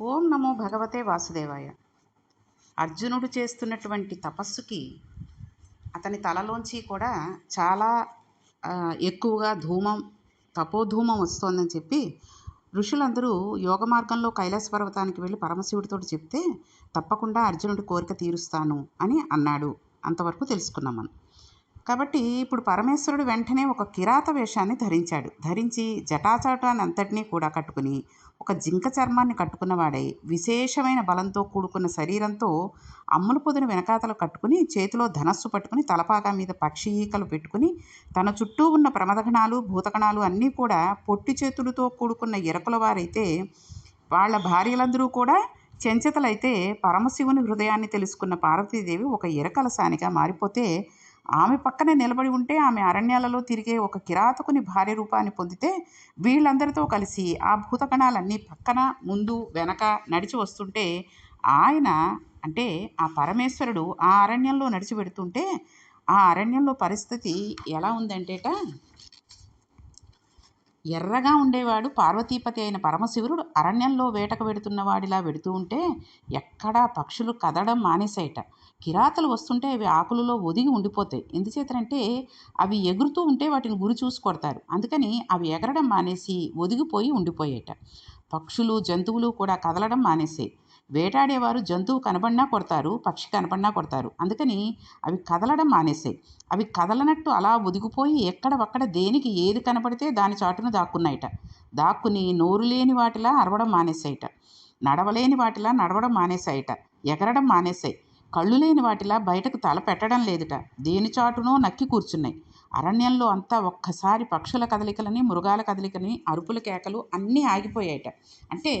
ఓం నమో భగవతే వాసుదేవాయ. అర్జునుడు చేస్తున్నటువంటి తపస్సుకి అతని తలలోంచి కూడా చాలా ఎక్కువగా ధూమం తపోధూమం వస్తోందని చెప్పి ఋషులందరూ యోగ మార్గంలో కైలాస పర్వతానికి వెళ్ళి పరమశివుడితో చెప్తే తప్పకుండా అర్జునుడి కోరిక తీరుస్తాను అని అన్నాడు. అంతవరకు తెలుసుకున్నాం మనం. కాబట్టి ఇప్పుడు పరమేశ్వరుడు వెంటనే ఒక కిరాత వేషాన్ని ధరించాడు. ధరించి జటాచటాన్ని అంతటినీ కూడా కట్టుకుని ఒక జింక చర్మాన్ని కట్టుకున్నవాడై విశేషమైన బలంతో కూడుకున్న శరీరంతో అమ్ములు పొదిన వెనకాతలు కట్టుకుని చేతిలో ధనస్సు పట్టుకుని తలపాగా మీద పక్షి ఈకలు పెట్టుకుని తన చుట్టూ ఉన్న ప్రమదగణాలు భూతగణాలు అన్నీ కూడా పొట్టి చేతులతో కూడుకున్న ఇరకుల వారైతే వాళ్ళ భార్యలందరూ కూడా చెంచతలైతే పరమశివుని హృదయాన్ని తెలుసుకున్న పార్వతీదేవి ఒక ఇరకలసానిగా మారిపోతే ఆమె పక్కనే నిలబడి ఉంటే ఆమె అరణ్యాలలో తిరిగే ఒక కిరాతకుని భార్య రూపాన్ని పొందితే వీళ్ళందరితో కలిసి ఆ భూతకణాలన్నీ పక్కన ముందు వెనక నడిచి వస్తుంటే ఆయన అంటే ఆ పరమేశ్వరుడు ఆ అరణ్యంలో నడిచి పెడుతుంటే ఆ అరణ్యంలో పరిస్థితి ఎలా ఉందంటేట ఎర్రగా ఉండేవాడు పార్వతీపతి అయిన పరమశివుడు అరణ్యంలో వేటకు వెడుతున్న వాడిలా వెడుతూ ఉంటే ఎక్కడా పక్షులు కదడం మానేసాయట కిరాతలు వస్తుంటే అవి ఆకులలో ఒదిగి ఉండిపోతాయి. ఎందుచేతనంటే అవి ఎగురుతూ ఉంటే వాటిని గురి చూసి కొడతారు. అందుకని అవి ఎగరడం మానేసి ఒదిగిపోయి ఉండిపోయేట. పక్షులు జంతువులు కూడా కదలడం మానేసాయి వేటాడేవారు జంతువు కనబడినా కొడతారు పక్షి కనబడినా కొడతారు. అందుకని అవి కదలడం మానేసాయి అవి కదలనట్టు అలా ఒదిగిపోయి ఎక్కడవక్కడ దేనికి ఏది కనబడితే దాని చాటును దాక్కున్నాయట. దాక్కుని నోరు లేని వాటిలా అరవడం మానేసాయట. నడవలేని వాటిలా నడవడం మానేసాయట. ఎగరడం మానేసాయి కళ్ళు లేని వాటిలా బయటకు తల పెట్టడం లేదుట. దేని చాటునో నక్కి కూర్చున్నాయి. అరణ్యంలో అంతా ఒక్కసారి పక్షుల కదలికలని మృగాల కదలికని అరుపుల కేకలు అన్నీ ఆగిపోయాయట. అంటే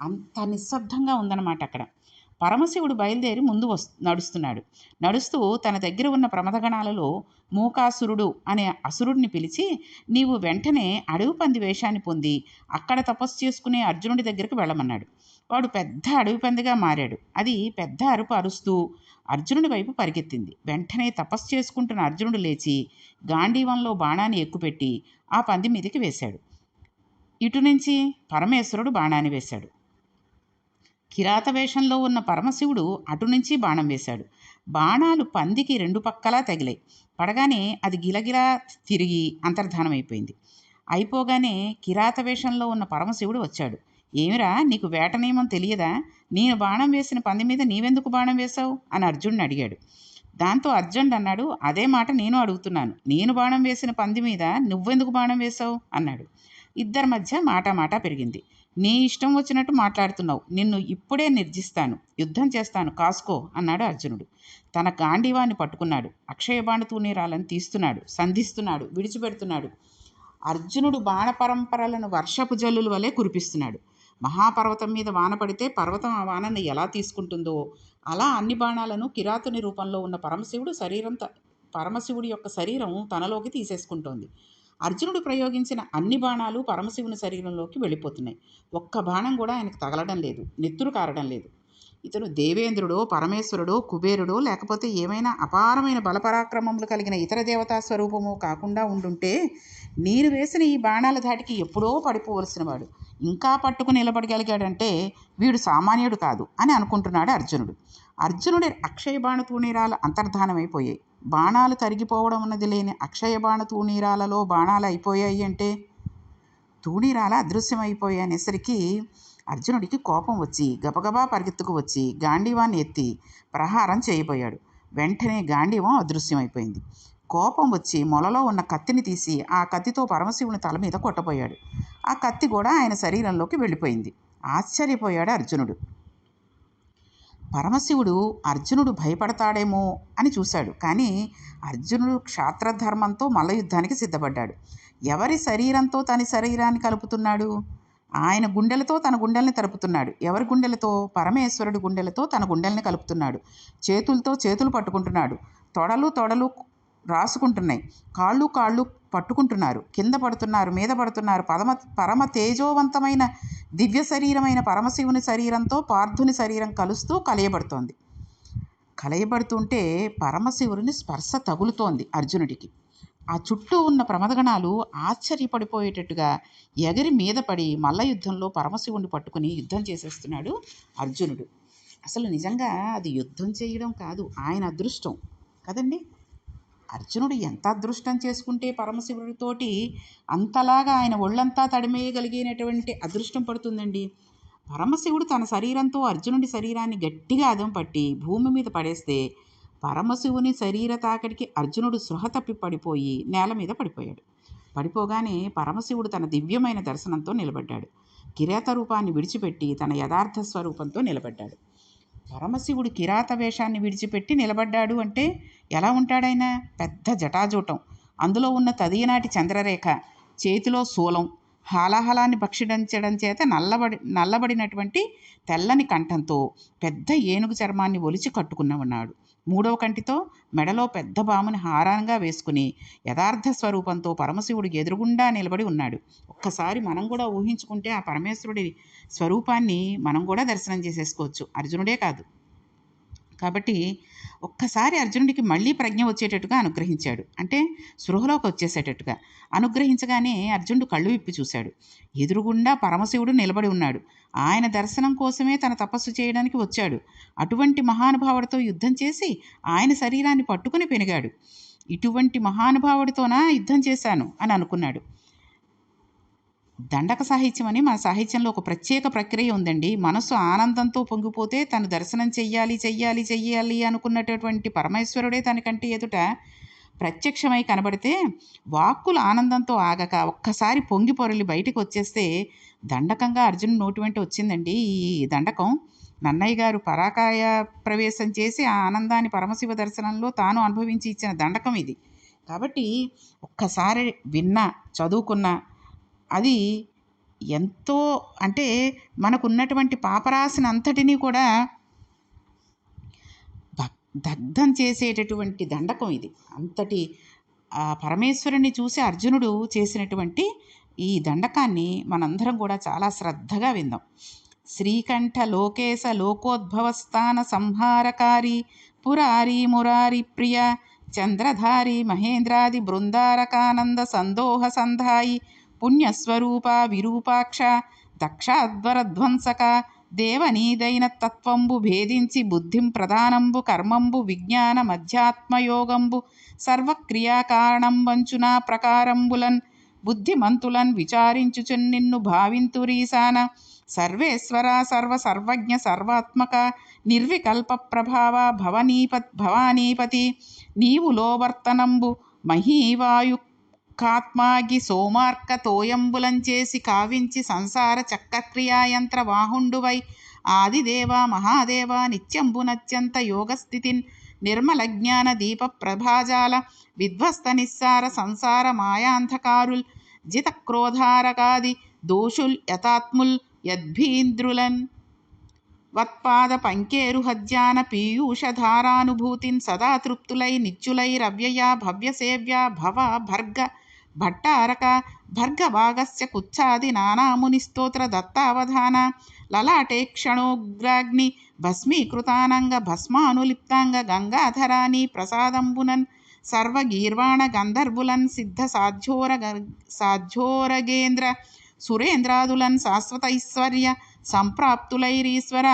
అంత నిశ్శబ్దంగా ఉందన్నమాట అక్కడ. పరమశివుడు బయలుదేరి ముందు వస్ నడుస్తున్నాడు. నడుస్తూ తన దగ్గర ఉన్న ప్రమదగణాలలో మూకాసురుడు అనే అసురుడిని పిలిచి నీవు వెంటనే అడవి పంది వేషాన్ని పొంది అక్కడ తపస్సు చేసుకునే అర్జునుడి దగ్గరికి వెళ్ళమన్నాడు. వాడు పెద్ద అడవి పందిగా మారాడు. అది పెద్ద అరుపు అరుస్తూ అర్జునుడి వైపు పరిగెత్తింది. వెంటనే తపస్సు చేసుకుంటున్న అర్జునుడు లేచి గాంధీవంలో బాణాన్ని ఎక్కుపెట్టి ఆ పంది మీదకి వేశాడు. ఇటు నుంచి పరమేశ్వరుడు బాణాన్ని వేశాడు. కిరాత వేషంలో ఉన్న పరమశివుడు అటు నుంచి బాణం వేశాడు. బాణాలు పందికి రెండు పక్కలా తగిలాయి. పడగానే అది గిలగిలా తిరిగి అంతర్ధానమైపోయింది. అయిపోగానే కిరాత వేషంలో ఉన్న పరమశివుడు వచ్చాడు. ఏమిరా నీకు వేట నియమం తెలియదా? నేను బాణం వేసిన పంది మీద నీవెందుకు బాణం వేశావు? అని అర్జునుడు అడిగాడు. దాంతో అర్జునుడు అన్నాడు అదే మాట నేను అడుగుతున్నాను. నేను బాణం వేసిన పంది మీద నువ్వెందుకు బాణం వేశావు? అన్నాడు. ఇద్దరి మధ్య మాట మాట పెరిగింది. నీ ఇష్టం వచ్చినట్టు మాట్లాడుతున్నావు. నిన్ను ఇప్పుడే నిర్జిస్తాను. యుద్ధం చేస్తాను. కాసుకో అన్నాడు అర్జునుడు. తన గాంధీవాన్ని పట్టుకున్నాడు. అక్షయబాణ తూనీరాలను తీస్తున్నాడు. సంధిస్తున్నాడు. విడిచిపెడుతున్నాడు. అర్జునుడు బాణ పరంపరలను వర్షపు జల్లుల వలె కురిపిస్తున్నాడు. మహాపర్వతం మీద వాన పడితే పర్వతం ఆ వానని ఎలా తీసుకుంటుందో. అలా అన్ని బాణాలను కిరాతుని రూపంలో ఉన్న పరమశివుడు శరీరం పరమశివుడి యొక్క శరీరం తనలోకి తీసేసుకుంటోంది. అర్జునుడు ప్రయోగించిన అన్ని బాణాలు పరమశివుని శరీరంలోకి వెళ్ళిపోతున్నాయి. ఒక్క బాణం కూడా ఆయనకు తగలడం లేదు నెత్తురు కారడం లేదు. ఇతను దేవేంద్రుడో పరమేశ్వరుడో కుబేరుడో లేకపోతే ఏమైనా అపారమైన బలపరాక్రమములు కలిగిన ఇతర దేవతా స్వరూపము కాకుండా ఉండుంటే నేను వేసిన ఈ బాణాల ధాటికి ఎప్పుడో పడిపోవలసిన వాడు. ఇంకా పట్టుకుని నిలబడగలిగాడంటే వీడు సామాన్యుడు కాదు అని అనుకుంటున్నాడు అర్జునుడు. అర్జునుడి అక్షయ బాణ తూణీరాలు అంతర్ధానమైపోయాయి. బాణాలు తరిగిపోవడం అన్నది లేని అక్షయ బాణ తూణీరాలలో బాణాలు అయిపోయాయి అంటే? తూణీరాల అదృశ్యమైపోయానేసరికి అర్జునుడికి కోపం వచ్చి గబగబా పరిగెత్తుకు వచ్చి గాంధీవాన్ని ఎత్తి ప్రహారం చేయబోయాడు. వెంటనే గాంధీవం అదృశ్యమైపోయింది. కోపం వచ్చి మొలలో ఉన్న కత్తిని తీసి ఆ కత్తితో పరమశివుని తల మీద కొట్టబోయాడు. ఆ కత్తి కూడా ఆయన శరీరంలోకి వెళ్ళిపోయింది. ఆశ్చర్యపోయాడు అర్జునుడు. పరమశివుడు అర్జునుడు భయపడతాడేమో అని చూశాడు. కానీ అర్జునుడు క్షాత్రధర్మంతో మల్ల యుద్ధానికి సిద్ధపడ్డాడు. ఎవరి శరీరంతో తన శరీరాన్ని కలుపుతున్నాడు? ఆయన గుండెలతో తన గుండెల్ని తలుపుతున్నాడు. ఎవరి గుండెలతో? పరమేశ్వరుడు గుండెలతో తన గుండెల్ని కలుపుతున్నాడు. చేతులతో చేతులు పట్టుకుంటున్నాడు. తొడలు తొడలు రాసుకుంటున్నాయి. కాళ్ళు కాళ్ళు పట్టుకుంటున్నారు. కింద పడుతున్నారు మీద పడుతున్నారు. పరమ పరమ తేజోవంతమైన దివ్య శరీరమైన పరమశివుని శరీరంతో పార్థుని శరీరం కలుస్తూ కలయబడుతోంది. కలయబడుతుంటే పరమశివుని స్పర్శ తగులుతోంది అర్జునుడికి. ఆ చుట్టూ ఉన్న ప్రమదగణాలు ఆశ్చర్యపడిపోయేటట్టుగా ఎగిరి మీద పడి మల్ల యుద్ధంలో పరమశివుణ్ణి పట్టుకుని యుద్ధం చేసేస్తున్నాడు అర్జునుడు. అసలు నిజంగా అది యుద్ధం చేయడం కాదు ఆయన అదృష్టం. కదండి? అర్జునుడు ఎంత అదృష్టం చేసుకుంటే పరమశివుడితోటి అంతలాగా ఆయన ఒళ్ళంతా తడిమేయగలిగినటువంటి అదృష్టం పడుతుందండి. పరమశివుడు తన శరీరంతో అర్జునుడి శరీరాన్ని గట్టిగా అదం పట్టి భూమి మీద పడేస్తే పరమశివుని శరీర తాకడికి అర్జునుడు సృహ తప్పి పడిపోయి నేల మీద పడిపోయాడు. పడిపోగానే పరమశివుడు తన దివ్యమైన దర్శనంతో నిలబడ్డాడు. కిరాత రూపాన్ని విడిచిపెట్టి తన యథార్థ స్వరూపంతో నిలబడ్డాడు. పరమశివుడు కిరాత వేషాన్ని విడిచిపెట్టి నిలబడ్డాడు అంటే ఎలా ఉంటాడైనా పెద్ద జటాజూటం. అందులో ఉన్న తదియనాటి చంద్రరేఖ చేతిలో శూలం హాలాహలాన్ని భక్షించడం చేత నల్లబడి నల్లబడినటువంటి తెల్లని కంఠంతో పెద్ద ఏనుగు చర్మాన్ని ఒలిచి కట్టుకున్న ఉన్నాడు మూడవ కంటితో మెడలో పెద్ద బాముని హారంగా వేసుకుని యథార్థ స్వరూపంతో పరమశివుడు ఎదురుగుండా నిలబడి ఉన్నాడు. ఒక్కసారి మనం కూడా ఊహించుకుంటే ఆ పరమేశ్వరుడి స్వరూపాన్ని మనం కూడా దర్శనం చేసేసుకోవచ్చు. అర్జునుడే కాదు. కాబట్టి ఒక్కసారి అర్జునుడికి మళ్ళీ ప్రజ్ఞ వచ్చేటట్టుగా అనుగ్రహించాడు. అంటే స్పృహలోకి వచ్చేసేటట్టుగా. అనుగ్రహించగానే అర్జునుడు కళ్ళు విప్పి చూశాడు. ఎదురుగుండా పరమశివుడు నిలబడి ఉన్నాడు. ఆయన దర్శనం కోసమే తన తపస్సు చేయడానికి వచ్చాడు. అటువంటి మహానుభావుడితో యుద్ధం చేసి ఆయన శరీరాన్ని పట్టుకుని పెనిగాడు. ఇటువంటి మహానుభావుడితోనా యుద్ధం చేశాను అని అనుకున్నాడు. దండక సాహిత్యం అని మన సాహిత్యంలో ఒక ప్రత్యేక ప్రక్రియ ఉందండి. మనసు ఆనందంతో పొంగిపోతే తను దర్శనం చెయ్యాలి చెయ్యాలి చెయ్యాలి అనుకున్నటువంటి పరమేశ్వరుడే తనకంటే ఎదుట ప్రత్యక్షమై కనబడితే వాక్కులు ఆనందంతో ఆగక ఒక్కసారి పొంగి పొరలి బయటికి వచ్చేస్తే దండకంగా అర్జున్ నోటి వెంట వచ్చిందండి ఈ దండకం. నన్నయ్య గారు పరాకాయ ప్రవేశం చేసి ఆ ఆనందాన్ని పరమశివ దర్శనంలో తాను అనుభవించి ఇచ్చిన దండకం ఇది. కాబట్టి ఒక్కసారి విన్నా చదువుకున్నా అది ఎంతో అంటే మనకున్నటువంటి పాపరాశిని అంతటినీ కూడా భక్- దగ్ధం చేసేటటువంటి దండకం ఇది. అంతటి ఆ పరమేశ్వరుని చూసి అర్జునుడు చేసినటువంటి ఈ దండకాన్ని మనందరం కూడా చాలా శ్రద్ధగా విందాం. శ్రీకంఠ లోకేశ లోకోద్భవస్థాన సంహారకారి పురారి మురారి ప్రియ చంద్రధారి మహేంద్రాది బృందారకానంద సందోహ సంధాయి పుణ్యస్వరూప విరూపాక్ష దక్షాధ్వరధ్వంసక దేవనీదైన తత్వంబు భేదించి బుద్ధిం ప్రధానంబు కర్మంబు విజ్ఞాన మధ్యాత్మయోగంబు సర్వక్రియాకారణం వంచునా ప్రకారంబులన్ బుద్ధిమంతులన్ విచారించుచున్ నిన్ను భావింతురీసాన సర్వేశ్వర సర్వ సర్వజ్ఞ సర్వాత్మక నిర్వికల్ప ప్రభావ భవనీప భవానీపతి నీవు లోవర్తనంబు మహీవాయు కాత్మాగి సోమార్క తోయంబులంచేసి కావించి సంసార చక్రక్రియాయంత్ర వాహుండువై ఆదిదేవ మహాదేవ నిత్యంబునత్యంత యోగస్థితిన్. నిర్మల జ్ఞాన దీప ప్రభాజాల విధ్వస్త నిస్సార సంసార మాయాంధకారుల్. జితక్రోధారకాది దోషుల్ యథాత్ముల్ యద్భీంద్రులన్. వత్పాద పంకేరు హజ్జాన పీయూషధారానుభూతిన్. సదా తృప్తులై నిత్యులైరవ్యయా భవ్యసేవ్యా భవ భర్గ భట్టారక భర్గభాగస్య కుచ్చాది నానాముని స్తోత్ర దత్తావధాన. లలాటే క్షణోగ్రాగ్ని భస్మీకృతానంగ భస్మానులిప్తాంగ గంగాధరాని ప్రసాదంబునన్ సర్వగీర్వాణ గంధర్వులన్ సిద్ధ సాధ్యోర సాధ్యోరగేంద్ర సురేంద్రాదులన్ శాశ్వతైశ్వర్య సంప్రాప్తులైరీశ్వర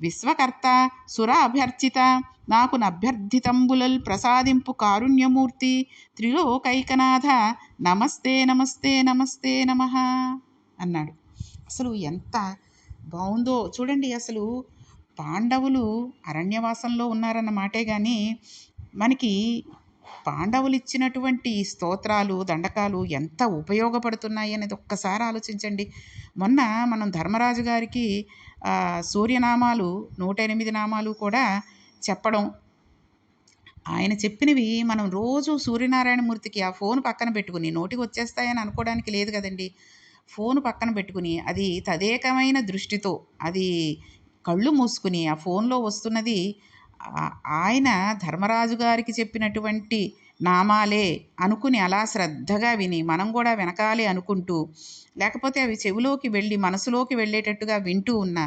విశ్వకర్త సురాభ్యర్చిత నాకు నభ్యర్థితంబులల్ ప్రసాదింపు కారుణ్యమూర్తి త్రిలోకైకనాథ నమస్తే నమస్తే నమస్తే నమ అన్నాడు. అసలు ఎంత బాగుందో చూడండి అసలు పాండవులు అరణ్యవాసంలో ఉన్నారన్న మాటే కానీ మనకి పాండవులు ఇచ్చినటువంటి స్తోత్రాలు దండకాలు ఎంత ఉపయోగపడుతున్నాయి అనేది ఒక్కసారి ఆలోచించండి. మొన్న మనం ధర్మరాజు గారికి సూర్యనామాలు నూట ఎనిమిది నామాలు కూడా చెప్పడం. ఆయన చెప్పినవి మనం రోజు సూర్యనారాయణమూర్తికి ఆ ఫోన్ పక్కన పెట్టుకుని నోటికి వచ్చేస్తాయని అనుకోవడానికి లేదు కదండి. ఫోన్ పక్కన పెట్టుకుని అది తదేకమైన దృష్టితో అది కళ్ళు మూసుకుని ఆ ఫోన్లో వస్తున్నది ఆయన ధర్మరాజు గారికి చెప్పినటువంటి నామాలే అనుకుని అలా శ్రద్ధగా విని మనం కూడా వినకాలి అనుకుంటూ లేకపోతే అవి చెవిలోకి వెళ్ళి మనసులోకి వెళ్ళేటట్టుగా వింటూ ఉన్న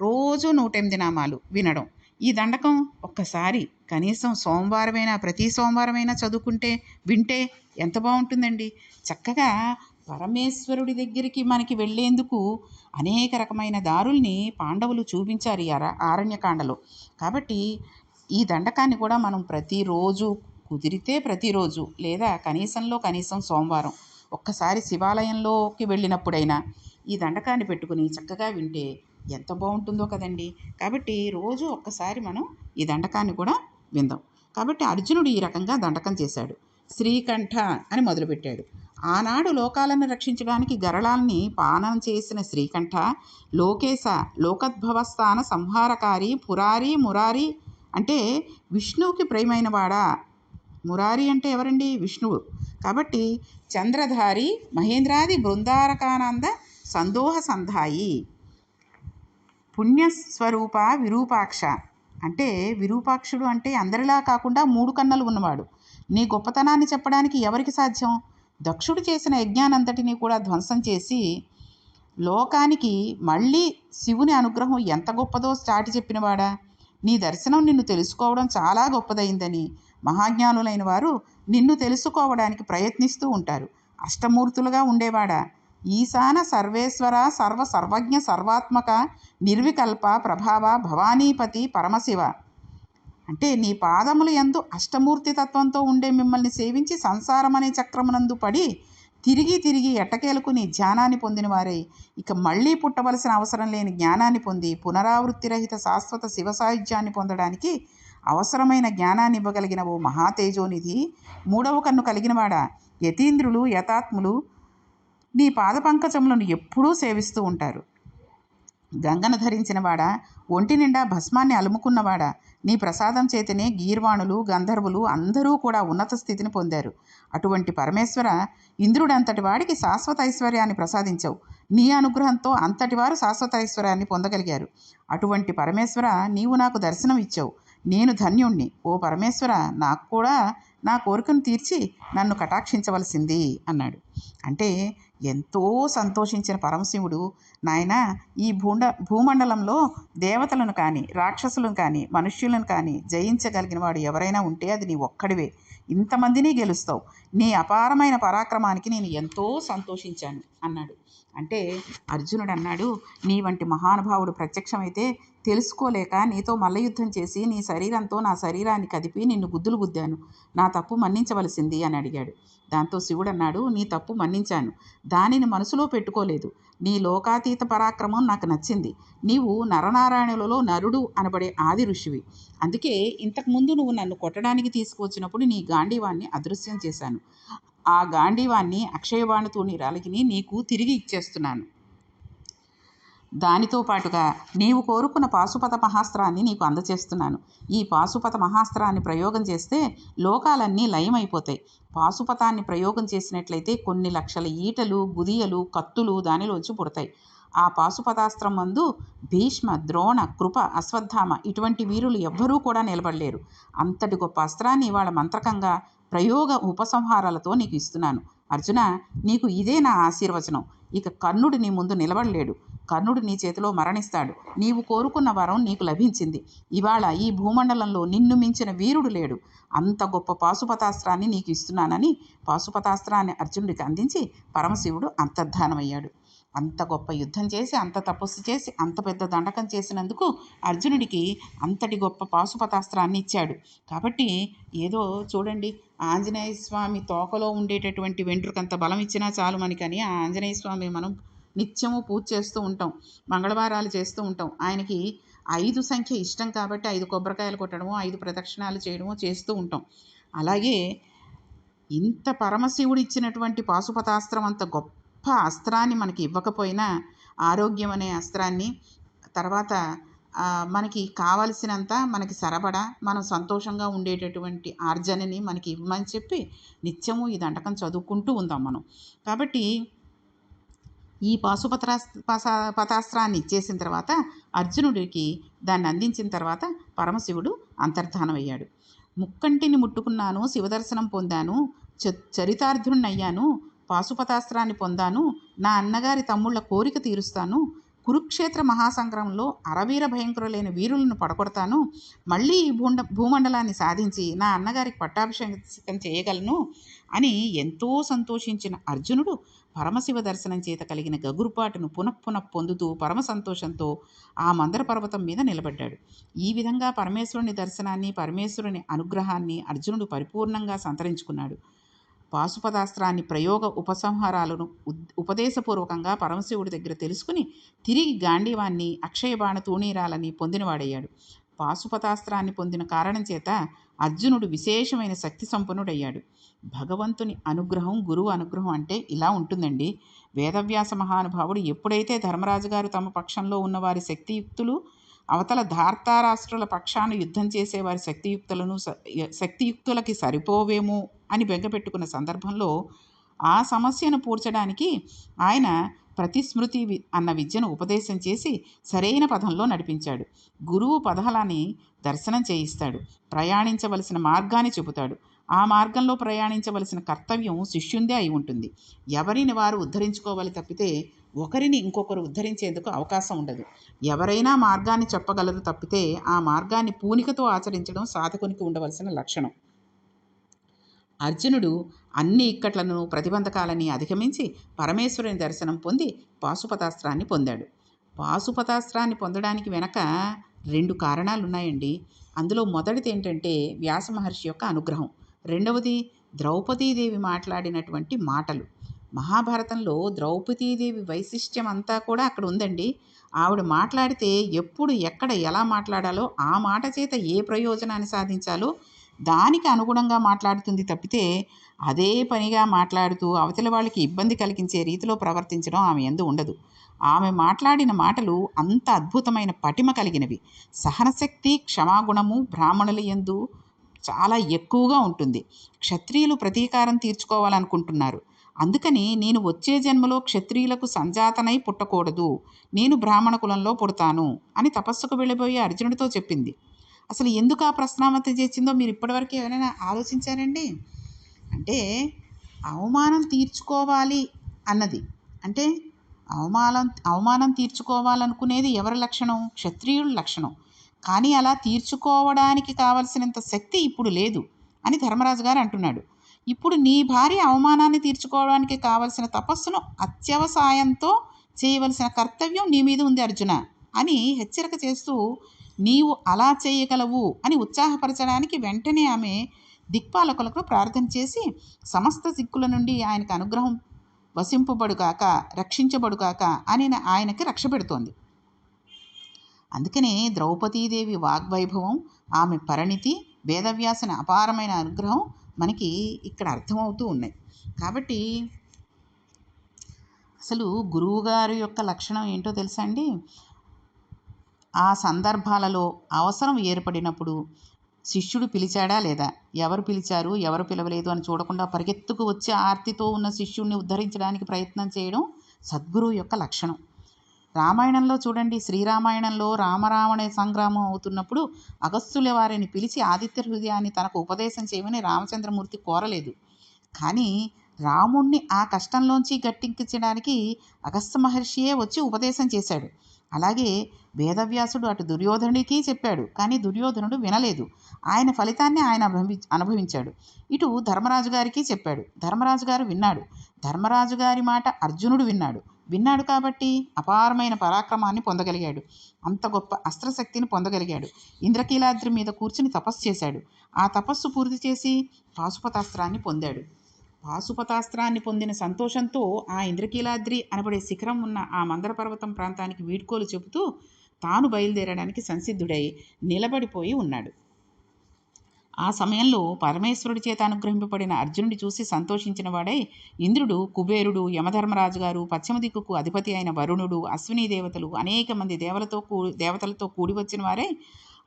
రోజు నూట ఎనిమిది నామాలు వినడం. ఈ దండకం ఒక్కసారి కనీసం సోమవారమైనా ప్రతి సోమవారమైనా చదువుకుంటే వింటే ఎంత బాగుంటుందండి. చక్కగా పరమేశ్వరుడి దగ్గరికి మనకి వెళ్ళేందుకు అనేక రకమైన దారుల్ని పాండవులు చూపించారు ఈ అర ఆరణ్యకాండలో. కాబట్టి ఈ దండకాన్ని కూడా మనం ప్రతిరోజు కుదిరితే ప్రతిరోజు లేదా కనీసంలో కనీసం సోమవారం ఒక్కసారి శివాలయంలోకి వెళ్ళినప్పుడైనా ఈ దండకాన్ని పెట్టుకుని చక్కగా వింటే ఎంత బాగుంటుందో కదండి. కాబట్టి రోజు ఒక్కసారి మనం ఈ దండకాన్ని కూడా విందాం. కాబట్టి అర్జునుడు ఈ రకంగా దండకం చేశాడు. శ్రీకంఠ అని మొదలుపెట్టాడు. ఆనాడు లోకాలను రక్షించడానికి గరళాల్ని పానం చేసిన శ్రీకంఠ లోకేశ లోకద్భవస్థాన సంహారకారి పురారి మురారి అంటే విష్ణువుకి ప్రియమైన వాడా మురారి అంటే ఎవరండి? విష్ణువు. కాబట్టి చంద్రధారి మహేంద్రాది బృందారకానంద సందోహ సంధాయి. పుణ్యస్వరూప విరూపాక్ష. అంటే విరూపాక్షుడు అంటే అందరిలా కాకుండా మూడు కన్నులు ఉన్నవాడు. నీ గొప్పతనాన్ని చెప్పడానికి ఎవరికి సాధ్యం? దక్షుడు చేసిన యజ్ఞానంతటినీ కూడా ధ్వంసం చేసి లోకానికి మళ్ళీ శివుని అనుగ్రహం ఎంత గొప్పదో చాటి చెప్పినవాడా? నీ దర్శనం నిన్ను తెలుసుకోవడం చాలా గొప్పదైందని మహాజ్ఞానులైన వారు నిన్ను తెలుసుకోవడానికి ప్రయత్నిస్తూ ఉంటారు. అష్టమూర్తులుగా ఉండేవాడా? ఈశాన సర్వేశ్వర సర్వ సర్వజ్ఞ సర్వాత్మక నిర్వికల్ప ప్రభావ భవానీపతి పరమశివ. అంటే నీ పాదములు ఎందు అష్టమూర్తి తత్వంతో ఉండే మిమ్మల్ని సేవించి సంసారం అనే చక్రమునందు పడి తిరిగి తిరిగి ఎట్టకేలకు నీ ధ్యానాన్ని పొందిన వారే ఇక మళ్ళీ పుట్టవలసిన అవసరం లేని జ్ఞానాన్ని పొంది పునరావృత్తి రహిత శాశ్వత శివ సాయుధ్యాన్ని పొందడానికి అవసరమైన జ్ఞానాన్ని ఇవ్వగలిగిన ఓ మహాతేజోనిధి మూడవ కన్ను కలిగినవాడా? యతీంద్రులు యథాత్ములు నీ పాద పంకజములను ఎప్పుడూ సేవిస్తూ ఉంటారు. గంగను ధరించినవాడా ఒంటి నిండా భస్మాన్ని అలుముకున్నవాడా నీ ప్రసాదం చేతనే గీర్వాణులు గంధర్వులు అందరూ కూడా ఉన్నత స్థితిని పొందారు. అటువంటి పరమేశ్వర ఇంద్రుడంతటి వాడికి శాశ్వత ఐశ్వర్యాన్ని ప్రసాదించవు. నీ అనుగ్రహంతో అంతటి వారు శాశ్వత ఐశ్వర్యాన్ని పొందగలిగారు. అటువంటి పరమేశ్వర నీవు నాకు దర్శనం ఇచ్చావు. నేను ధన్యుణ్ణి. ఓ పరమేశ్వర నాకు కూడా నా కోరికను తీర్చి నన్ను కటాక్షించవలసింది అన్నాడు. అంటే ఎంతో సంతోషించిన పరమశివుడు నాయన ఈ భూండ భూమండలంలో దేవతలను కానీ రాక్షసులను కానీ మనుష్యులను కానీ జయించగలిగిన వాడు ఎవరైనా ఉంటే అది నీ ఒక్కడివే. ఇంతమందిని గెలుస్తావు. నీ అపారమైన పరాక్రమానికి నేను ఎంతో సంతోషించాను అన్నాడు. అంటే అర్జునుడు అన్నాడు నీ వంటి మహానుభావుడు ప్రత్యక్షమైతే తెలుసుకోలేక నీతో మల్లయుద్ధం చేసి నీ శరీరంతో నా శరీరాన్ని కదిపి నిన్ను గుద్దులు గుద్దాను. నా తప్పు మన్నించవలసింది అని అడిగాడు. దాంతో శివుడు అన్నాడు నీ తప్పు మన్నించాను. దానిని మనసులో పెట్టుకోలేదు. నీ లోకాతీత పరాక్రమం నాకు నచ్చింది. నీవు నరనారాయణులలో నరుడు అనబడే ఆది ఋషివి. అందుకే ఇంతకుముందు నువ్వు నన్ను కొట్టడానికి తీసుకువచ్చినప్పుడు నీ గాంధీవాన్ని అదృశ్యం చేశాను. ఆ గాంధీవాన్ని అక్షయవాణితో నీ నీకు తిరిగి ఇచ్చేస్తున్నాను. దానితో పాటుగా నీవు కోరుకున్న పాశుపత మహాస్త్రాన్ని నీకు అందచేస్తున్నాను. ఈ పాశుపత మహాస్త్రాన్ని ప్రయోగం చేస్తే లోకాలన్నీ లయమైపోతాయి. పాశుపతాన్ని ప్రయోగం చేసినట్లయితే కొన్ని లక్షల ఈటలు గుదియలు కత్తులు దానిలోంచి పుడతాయి. ఆ పాశుపతాస్త్రం మందు భీష్మ ద్రోణ కృప అశ్వత్థామ ఇటువంటి వీరులు ఎవ్వరూ కూడా నిలబడలేరు. అంతటి గొప్ప అస్త్రాన్ని ఇవాళ మంత్రకంగా ప్రయోగ ఉపసంహారాలతో నీకు ఇస్తున్నాను. అర్జున నీకు ఇదే నా ఆశీర్వచనం. ఇక కర్ణుడు నీ ముందు నిలబడలేడు. కర్ణుడు నీ చేతిలో మరణిస్తాడు. నీవు కోరుకున్న వరం నీకు లభించింది. ఇవాళ ఈ భూమండలంలో నిన్ను మించిన వీరుడు లేడు. అంత గొప్ప పాశుపతాస్త్రాన్ని నీకు ఇస్తున్నానని పాశుపతాస్త్రాన్ని అర్జునుడికి అందించి పరమశివుడు అంతర్ధానమయ్యాడు. అంత గొప్ప యుద్ధం చేసి అంత తపస్సు చేసి అంత పెద్ద దండకం చేసినందుకు అర్జునుడికి అంతటి గొప్ప పాశుపతాస్త్రాన్ని ఇచ్చాడు. కాబట్టి ఏదో చూడండి ఆంజనేయ స్వామి తోకలో ఉండేటటువంటి వెంట్రుకంత బలం ఇచ్చినా చాలు మనకని ఆ ఆంజనేయ స్వామి మనం నిత్యము పూజ చేస్తూ ఉంటాం మంగళవారాలు చేస్తూ ఉంటాం. ఆయనకి ఐదు సంఖ్య ఇష్టం కాబట్టి ఐదు కొబ్బరికాయలు కొట్టడము ఐదు ప్రదక్షిణాలు చేయడము చేస్తూ ఉంటాం. అలాగే ఇంత పరమశివుడు ఇచ్చినటువంటి పాశుపతాస్త్రం అంత గొప్ప అస్త్రాన్ని మనకి ఇవ్వకపోయినా ఆరోగ్యం అనే అస్త్రాన్ని తర్వాత మనకి కావలసినంత మనకి సరబడా మనం సంతోషంగా ఉండేటటువంటి ఆర్జనని మనకి ఇవ్వమని చెప్పి నిత్యము ఈ దండకం చదువుకుంటూ ఉందాం మనం. కాబట్టి ఈ పాశుపత్రా పసా పతాస్త్రాన్ని ఇచ్చేసిన తర్వాత అర్జునుడికి దాన్ని అందించిన తర్వాత పరమశివుడు అంతర్ధానమయ్యాడు ముక్కంటిని ముట్టుకున్నాను శివదర్శనం పొందాను చ చరితార్థుణ్ణయ్యాను పాశుపతాస్త్రాన్ని పొందాను. నా అన్నగారి తమ్ముళ్ళ కోరిక తీరుస్తాను. కురుక్షేత్ర మహాసంగ్రామంలో అరవీర భయంకరులైన వీరులను పడగొడతాను. మళ్ళీ ఈ భూండ భూమండలాన్ని సాధించి నా అన్నగారికి పట్టాభిషేకం చేయగలను అని ఎంతో సంతోషించిన అర్జునుడు పరమశివ దర్శనం చేత కలిగిన గగురుపాటును పునఃపునః పొందుతూ పరమ సంతోషంతో ఆ మందర పర్వతం మీద నిలబడ్డాడు. ఈ విధంగా పరమేశ్వరుని దర్శనాన్ని పరమేశ్వరుని అనుగ్రహాన్ని అర్జునుడు పరిపూర్ణంగా సంతరించుకున్నాడు. పాశుపదాస్త్రాన్ని ప్రయోగ ఉపసంహారాలను ఉద్- ఉపదేశపూర్వకంగా పరమశివుడి దగ్గర తెలుసుకుని తిరిగి గాంధీవాన్ని అక్షయబాణ తూణీరాలని పొందినవాడయ్యాడు. పాశుపతాస్త్రాన్ని పొందిన కారణం చేత అర్జునుడు విశేషమైన శక్తి సంపన్నుడయ్యాడు. భగవంతుని అనుగ్రహం గురువు అనుగ్రహం అంటే ఇలా ఉంటుందండి. వేదవ్యాస మహానుభావుడు ఎప్పుడైతే ధర్మరాజు గారు తమ పక్షంలో ఉన్నవారి శక్తియుక్తులు అవతల ధార్తారాష్ట్రుల పక్షాన యుద్ధం చేసే వారి శక్తియుక్తులను శక్తియుక్తులకి సరిపోవేమో అని బెంగపెట్టుకున్న సందర్భంలో ఆ సమస్యను పూడ్చడానికి ఆయన ప్రతిస్మృతి అన్న విద్యను ఉపదేశం చేసి సరైన పదంలో నడిపించాడు. గురువు పదహలాన్ని దర్శనం చేయిస్తాడు. ప్రయాణించవలసిన మార్గాన్ని చెబుతాడు. ఆ మార్గంలో ప్రయాణించవలసిన కర్తవ్యం శిష్యుందే అయి ఉంటుంది. ఎవరిని వారు ఉద్ధరించుకోవాలి తప్పితే ఒకరిని ఇంకొకరు ఉద్ధరించేందుకు అవకాశం ఉండదు. ఎవరైనా మార్గాన్ని చెప్పగలరు తప్పితే ఆ మార్గాన్ని పూనికతో ఆచరించడం సాధకునికి ఉండవలసిన లక్షణం. అర్జునుడు అన్ని ఇక్కట్లను ప్రతిబంధకాలని అధిగమించి పరమేశ్వరుని దర్శనం పొంది పాశుపతాస్త్రాన్ని పొందాడు. పాశుపతాస్త్రాన్ని పొందడానికి వెనక రెండు కారణాలు ఉన్నాయండి అందులో మొదటిది ఏంటంటే వ్యాస మహర్షి యొక్క అనుగ్రహం. రెండవది ద్రౌపదీదేవి మాట్లాడినటువంటి మాటలు. మహాభారతంలో ద్రౌపదీదేవి వైశిష్ట్యం అంతా కూడా అక్కడ ఉందండి. ఆవిడ మాట్లాడితే ఎప్పుడు ఎక్కడ ఎలా మాట్లాడాలో ఆ మాట చేత ఏ ప్రయోజనాన్ని సాధించాలో దానికి అనుగుణంగా మాట్లాడుతుంది తప్పితే అదే పనిగా మాట్లాడుతూ అవతల వాళ్ళకి ఇబ్బంది కలిగించే రీతిలో ప్రవర్తించడం ఆమె ఎందు ఉండదు. ఆమె మాట్లాడిన మాటలు అంత అద్భుతమైన పటిమ కలిగినవి. సహనశక్తి క్షమాగుణము బ్రాహ్మణుల యందు చాలా ఎక్కువగా ఉంటుంది. క్షత్రియులు ప్రతీకారం తీర్చుకోవాలనుకుంటున్నారు. అందుకని నేను వచ్చే జన్మలో క్షత్రియులకు సంజాతనై పుట్టకూడదు. నేను బ్రాహ్మణ కులంలో పుడతాను అని తపస్సుకు వెళ్ళిపోయే అర్జునుడితో చెప్పింది. అసలు ఎందుకు ఆ ప్రశ్నామత చేసిందో మీరు ఇప్పటివరకు ఏమైనా ఆలోచించారండి? అంటే అవమానం తీర్చుకోవాలి అన్నది. అంటే అవమానం అవమానం తీర్చుకోవాలనుకునేది ఎవరి లక్షణం? క్షత్రియుల లక్షణం. కానీ అలా తీర్చుకోవడానికి కావలసినంత శక్తి ఇప్పుడు లేదు అని ధర్మరాజు గారు అంటున్నాడు. ఇప్పుడు నీ భార్య అవమానాన్ని తీర్చుకోవడానికి కావలసిన తపస్సును అత్యవసాయంతో చేయవలసిన కర్తవ్యం నీ మీద ఉంది అర్జున అని హెచ్చరిక చేస్తూ నీవు అలా చేయగలవు అని ఉత్సాహపరచడానికి వెంటనే ఆమె దిక్పాలకులకు ప్రార్థన చేసి సమస్త దిక్కుల నుండి ఆయనకు అనుగ్రహం వసింపబడుగాక రక్షించబడుగాక అని ఆయనకి రక్ష పెడుతోంది. అందుకనే ద్రౌపదీదేవి వాగ్వైభవం ఆమె పరిణితి వేదవ్యాసన అపారమైన అనుగ్రహం మనకి ఇక్కడ అర్థమవుతూ ఉన్నాయి. కాబట్టి అసలు గురువుగారి యొక్క లక్షణం ఏంటో తెలుసా అండి? ఆ సందర్భాలలో అవసరం ఏర్పడినప్పుడు శిష్యుడు పిలిచాడా లేదా? ఎవరు పిలిచారు? ఎవరు పిలవలేదు అని చూడకుండా పరిగెత్తుకు వచ్చి ఆర్తితో ఉన్న శిష్యుడిని ఉద్ధరించడానికి ప్రయత్నం చేయడం సద్గురువు యొక్క లక్షణం. రామాయణంలో చూడండి. శ్రీరామాయణంలో రామరావణ సంగ్రామం అవుతున్నప్పుడు అగస్త్యుల వారిని పిలిచి ఆదిత్య హృదయాన్ని తనకు ఉపదేశం చేయమని రామచంద్రమూర్తి కోరలేదు. కానీ రాముణ్ణి ఆ కష్టంలోంచి గట్టెక్కించడానికి అగస్త్య మహర్షియే వచ్చి ఉపదేశం చేశాడు. అలాగే వేదవ్యాసుడు అటు దుర్యోధనుడికి చెప్పాడు కానీ దుర్యోధనుడు వినలేదు. ఆయన ఫలితాన్ని ఆయన అనుభవి అనుభవించాడు. ఇటు ధర్మరాజు గారికి చెప్పాడు. ధర్మరాజు గారు విన్నాడు. ధర్మరాజు గారి మాట అర్జునుడు విన్నాడు. విన్నాడు కాబట్టి అపారమైన పరాక్రమాన్ని పొందగలిగాడు. అంత గొప్ప అస్త్రశక్తిని పొందగలిగాడు. ఇంద్రకీలాద్రి మీద కూర్చుని తపస్సు చేశాడు. ఆ తపస్సు పూర్తి చేసి పాశుపతాస్త్రాన్ని పొందాడు. పాశుపతాస్త్రాన్ని పొందిన సంతోషంతో ఆ ఇంద్రకీలాద్రి అనబడే శిఖరం ఉన్న ఆ మందర పర్వతం ప్రాంతానికి వీడ్కోలు చెబుతూ తాను బయలుదేరడానికి సంసిద్ధుడై నిలబడిపోయి ఉన్నాడు. ఆ సమయంలో పరమేశ్వరుడి చేత అనుగ్రహింపబడిన అర్జునుడి చూసి సంతోషించిన వాడై ఇంద్రుడు కుబేరుడు యమధర్మరాజు గారు పశ్చిమ దిక్కుకు అధిపతి అయిన వరుణుడు అశ్విని దేవతలు అనేక మంది దేవలతో కూ దేవతలతో కూడి వచ్చిన వారై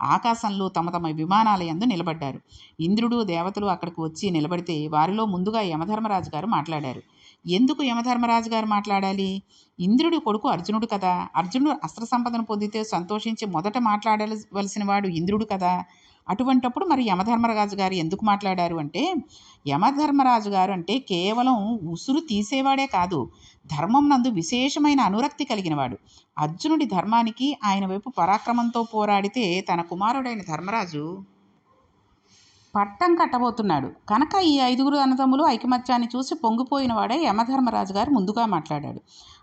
ఆకాశంలో తమ తమ విమానాలయందు నిలబడ్డారు. ఇంద్రుడు దేవతలు అక్కడికి వచ్చి నిలబడితే వారిలో ముందుగా యమధర్మరాజు గారు మాట్లాడారు. ఎందుకు యమధర్మరాజు గారు మాట్లాడాలి? ఇంద్రుడి కొడుకు అర్జునుడు కదా. అర్జునుడు అస్త్ర సంపదను పొందితే సంతోషించి మొదట మాట్లాడవలసిన వాడు ఇంద్రుడు కదా. అటువంటప్పుడు మరి యమధర్మరాజు గారు ఎందుకు మాట్లాడారు అంటే యమధర్మరాజు గారు అంటే కేవలం ఉసురు తీసేవాడే కాదు ధర్మం నందు విశేషమైన అనురక్తి కలిగినవాడు. అర్జునుడి ధర్మానికి ఆయన వైపు పరాక్రమంతో పోరాడితే తన కుమారుడైన ధర్మరాజు పట్టం కట్టబోతున్నాడు. కనుక ఈ ఐదుగురు అన్నదమ్ములు ఐకమత్యాన్ని చూసి పొంగిపోయిన వాడే యమధర్మరాజు గారు ముందుగా మాట్లాడాడు.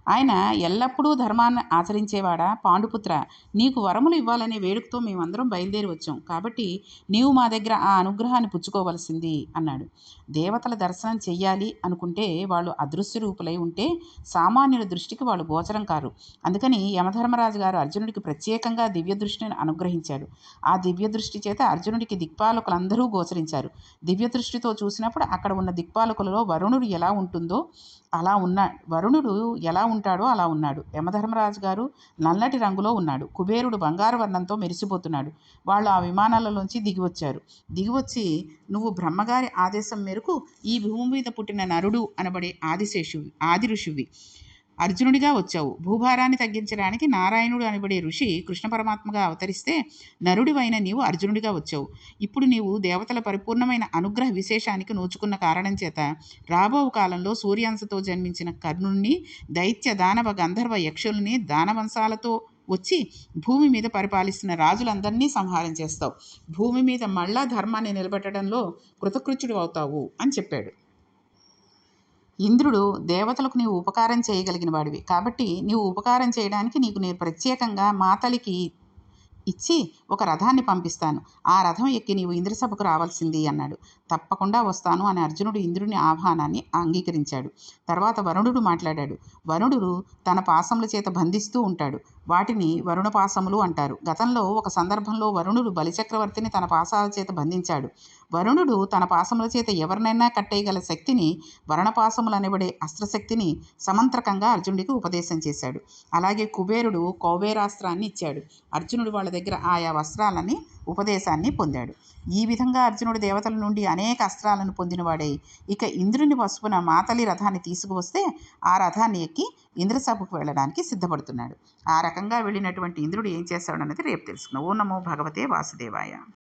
ఆయన ఎల్లప్పుడూ ధర్మాన్ని ఆచరించేవాడా? పాండుపుత్ర నీకు వరములు ఇవ్వాలనే వేడుకతో మేమందరం బయలుదేరి వచ్చాం. కాబట్టి నీవు మా దగ్గర ఆ అనుగ్రహాన్ని పుచ్చుకోవలసింది అన్నాడు. దేవతల దర్శనం చెయ్యాలి అనుకుంటే వాళ్ళు అదృశ్య రూపులై ఉంటే సామాన్యుల దృష్టికి వాళ్ళు గోచరం కారు. అందుకని యమధర్మరాజు గారు అర్జునుడికి ప్రత్యేకంగా దివ్య దృష్టిని అనుగ్రహించాడు. ఆ దివ్య దృష్టి చేత అర్జునుడికి దిక్పాలకులందరూ గోచరించారు. దివ్య దృష్టితో చూసినప్పుడు అక్కడ ఉన్న దిక్పాలకులలో వరుణుడు ఎలా ఉంటుందో అలా ఉన్న వరుణుడు ఎలా ఉంటాడో అలా ఉన్నాడు. యమధర్మరాజు గారు నల్లటి రంగులో ఉన్నాడు. కుబేరుడు బంగారు వర్ణంతో మెరిసిపోతున్నాడు. వాళ్ళు ఆ విమానాలలోంచి దిగివచ్చారు. దిగివచ్చి నువ్వు బ్రహ్మగారి ఆదేశం మేరకు ఈ భూమి మీద పుట్టిన నరుడు అనబడే ఆదిశేషువి ఆది ఋషువి అర్జునుడిగా వచ్చావు. భూభారాన్ని తగ్గించడానికి నారాయణుడు అనబడే ఋషి కృష్ణ పరమాత్మగా అవతరిస్తే నరుడివైన నీవు అర్జునుడిగా వచ్చావు. ఇప్పుడు నీవు దేవతల పరిపూర్ణమైన అనుగ్రహ విశేషానికి నోచుకున్న కారణం చేత రాబో కాలంలో సూర్యాంశతో జన్మించిన కర్ణుణ్ణి దైత్య దానవ గంధర్వ యక్షుల్ని దానవంశాలతో వచ్చి భూమి మీద పరిపాలిస్తున్న రాజులందరినీ సంహారం చేస్తావు. భూమి మీద మళ్ళా ధర్మాన్ని నిలబెట్టడంలో కృతకృత్యుడు అవుతావు అని చెప్పాడు. ఇంద్రుడు దేవతలకు నీవు ఉపకారం చేయగలిగిన వాడివి. కాబట్టి నీవు ఉపకారం చేయడానికి నీకు నేను ప్రత్యేకంగా మాతలికి ఇచ్చి ఒక రథాన్ని పంపిస్తాను. ఆ రథం ఎక్కి నీవు ఇంద్రసభకు రావాల్సింది అన్నాడు. తప్పకుండా వస్తాను అని అర్జునుడు ఇంద్రుని ఆహ్వానాన్ని అంగీకరించాడు. తర్వాత వరుణుడు మాట్లాడాడు. వరుణుడు తన పాసముల చేత బంధిస్తూ ఉంటాడు. వాటిని వరుణ పాసములు అంటారు. గతంలో ఒక సందర్భంలో వరుణుడు బలిచక్రవర్తిని తన పాసాల చేత బంధించాడు. వరుణుడు తన పాసముల చేత ఎవరినైనా కట్టేయగల శక్తిని వరణపాసములు అనబడే అస్త్రశక్తిని సమంత్రకంగా అర్జునుడికి ఉపదేశం చేశాడు. అలాగే కుబేరుడు కౌబేరాస్త్రాన్ని ఇచ్చాడు. అర్జునుడు వాళ్ళ దగ్గర ఆయా వస్త్రాలని ఉపదేశాన్ని పొందాడు. ఈ విధంగా అర్జునుడు దేవతల నుండి అనేక అస్త్రాలను పొందినవాడై ఇక ఇంద్రుని పసుపున మాతలి రథాన్ని తీసుకువస్తే ఆ రథాన్ని ఎక్కి ఇంద్రసభకు వెళ్ళడానికి సిద్ధపడుతున్నాడు. ఆ రకంగా వెళ్ళినటువంటి ఇంద్రుడు ఏం చేస్తాడన్నది రేపు తెలుసుకుందాం. ఓ నమో భగవతే వాసుదేవాయ.